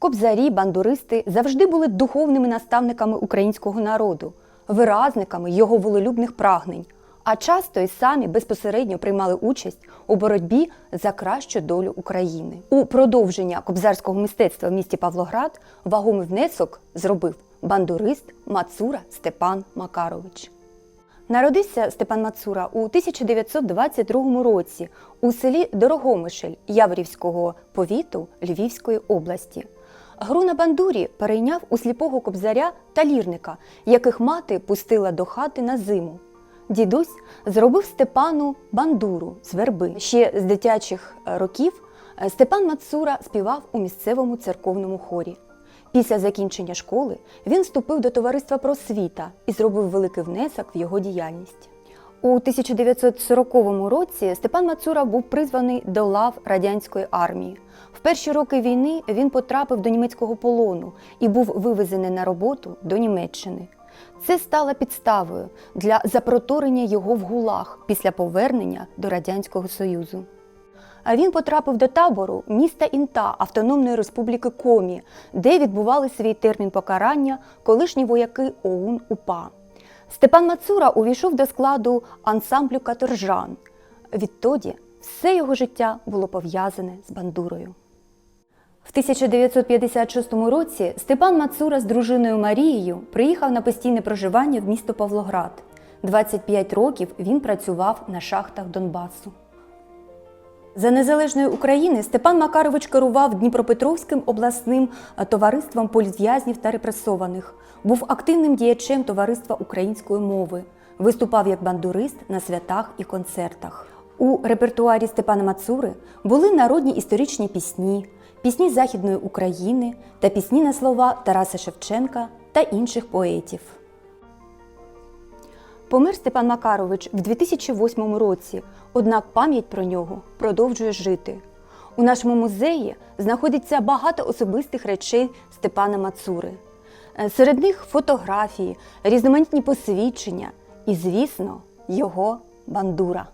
Кобзарі, бандуристи завжди були духовними наставниками українського народу, виразниками його волелюбних прагнень, а часто й самі безпосередньо приймали участь у боротьбі за кращу долю України. У продовження кобзарського мистецтва в місті Павлоград вагомий внесок зробив бандурист Мацура Степан Макарович. Народився Степан Мацура у 1922 році у селі Дорогомишель Яворівського повіту Львівської області. Гру на бандурі перейняв у сліпого кобзаря та лірника, яких мати пустила до хати на зиму. Дідусь зробив Степану бандуру з верби. Ще з дитячих е, років е, Степан Мацура співав у місцевому церковному хорі. Після закінчення школи він вступив до товариства просвіта і зробив великий внесок в його діяльність. У 1940 році Степан Мацура був призваний до лав радянської армії. В перші роки війни він потрапив до німецького полону і був вивезений на роботу до Німеччини. Це стало підставою для запроторення його в гулаг після повернення до Радянського Союзу. А він потрапив до табору міста Інта Автономної Республіки Комі, де відбували свій термін покарання колишні вояки ОУН УПА. Степан Мацура увійшов до складу ансамблю каторжан. Відтоді все його життя було пов'язане з бандурою. В 1956 році Степан Мацура з дружиною Марією приїхав на постійне проживання в місто Павлоград. 25 років він працював на шахтах Донбасу. За незалежної України Степан Макарович керував Дніпропетровським обласним е, товариством політв'язнів та репресованих, був активним діячем товариства української мови, виступав як бандурист на святах і концертах. У репертуарі Степана Мацури були народні історичні пісні, пісні Західної України та пісні на слова Тараса Шевченка та інших поетів. Помер Степан Макарович в 2008 році, однак пам'ять про нього продовжує жити. У нашому музеї знаходиться багато особистих речей Степана Мацури. Е, Серед них фотографії, різноманітні посвідчення і, звісно, його бандура.